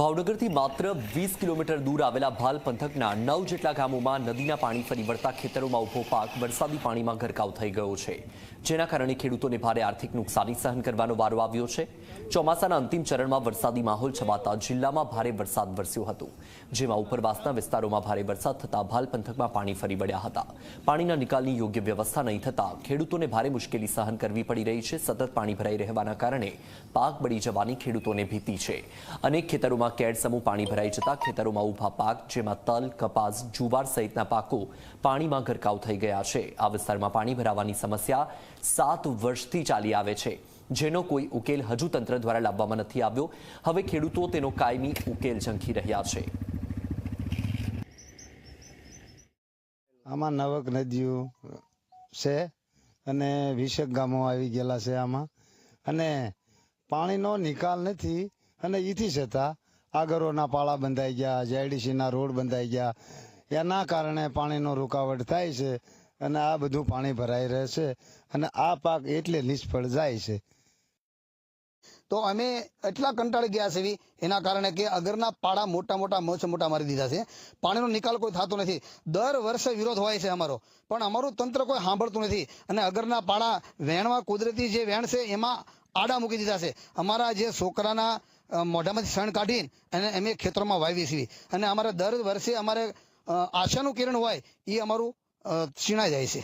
ભાવનગરથી માત્ર વીસ કિલોમીટર દૂર આવેલા ભાલ પંથકના નવ જેટલા ગામોમાં નદીના પાણી ફરી વળતા ખેતરોમાં ઊભો પાક વરસાદી પાણીમાં ગરકાવ થઈ ગયો છે. જેના કારણે ખેડૂતોને ભારે આર્થિક નુકસાની સહન કરવાનો વારો આવ્યો છે. ચોમાસાના અંતિમ ચરણમાં વરસાદી માહોલ છવાતા જિલ્લામાં ભારે વરસાદ વરસ્યો હતો, જેમાં ઉપરવાસના વિસ્તારોમાં ભારે વરસાદ થતા ભાલ પંથકમાં પાણી ફરી વળ્યા હતા. પાણીના નિકાલની યોગ્ય વ્યવસ્થા નહીં થતા ખેડૂતોને ભારે મુશ્કેલી સહન કરવી પડી રહી છે. સતત પાણી ભરાઈ રહેવાના કારણે પાક બળી જવાની ખેડૂતોને ભીતિ છે અનેક ખેતરોમાં કેડ સમૂહ પાણી ભરાઈ જતા ખેતરોમાં ઊભા પાક, જેમાં તલ, કપાસ, જુવાર સહિતના પાકો પાણીમાં ગરકાવ થઈ ગયા છે. આ વિસ્તારમાં પાણી ભરાવાની સમસ્યા સાત વર્ષથી ચાલી આવે છે. જેનો કોઈ ઉકેલ હજુ તંત્ર દ્વારા લાવવામાં નથી આવ્યો. હવે ખેડૂતો તેનો કાયમી ઉકેલ ઝંખી રહ્યા છે. આમાં નવક નદીઓ છે અને વીસેક ગામો આવી ગયેલા છે આમાં. અને પાણીનો નિકાલ નથી અને ઈથી છતાં આગરોના પાળા બંધાઈ ગયા, જેડીસીના રોડ બંધાઈ ગયા. એના કારણે પાણીનો રૂકાવટ થાય છે અને આ બધું પાણી ભરાઈ રહે છે અને આ પાક એટલે નિષ્ફળ જાય છે. તો અમે એટલા કંટાળી ગયા છે એના કારણે કે અગરના પાડા મોટા મોટા મોછ મોટા મારી દીધા છે. પાણીનો નિકાલ કોઈ થતો નથી. દર વર્ષે વિરોધ હોય છે અમારો. પણ અમારું તંત્ર કોઈ સાંભળતું નથી. અને અગરના પાડા વહેણમાં કુદરતી જે વેણ છે એમાં આડા મૂકી દીધા છે. અમારા જે છોકરાના મોઢામાંથી શણ કાઢીને અને અમે ખેતરોમાં વાવી છીએ અને અમારે દર વર્ષે અમારે આશાનું કિરણ હોય, એ અમારું છીણાઈ જાય છે.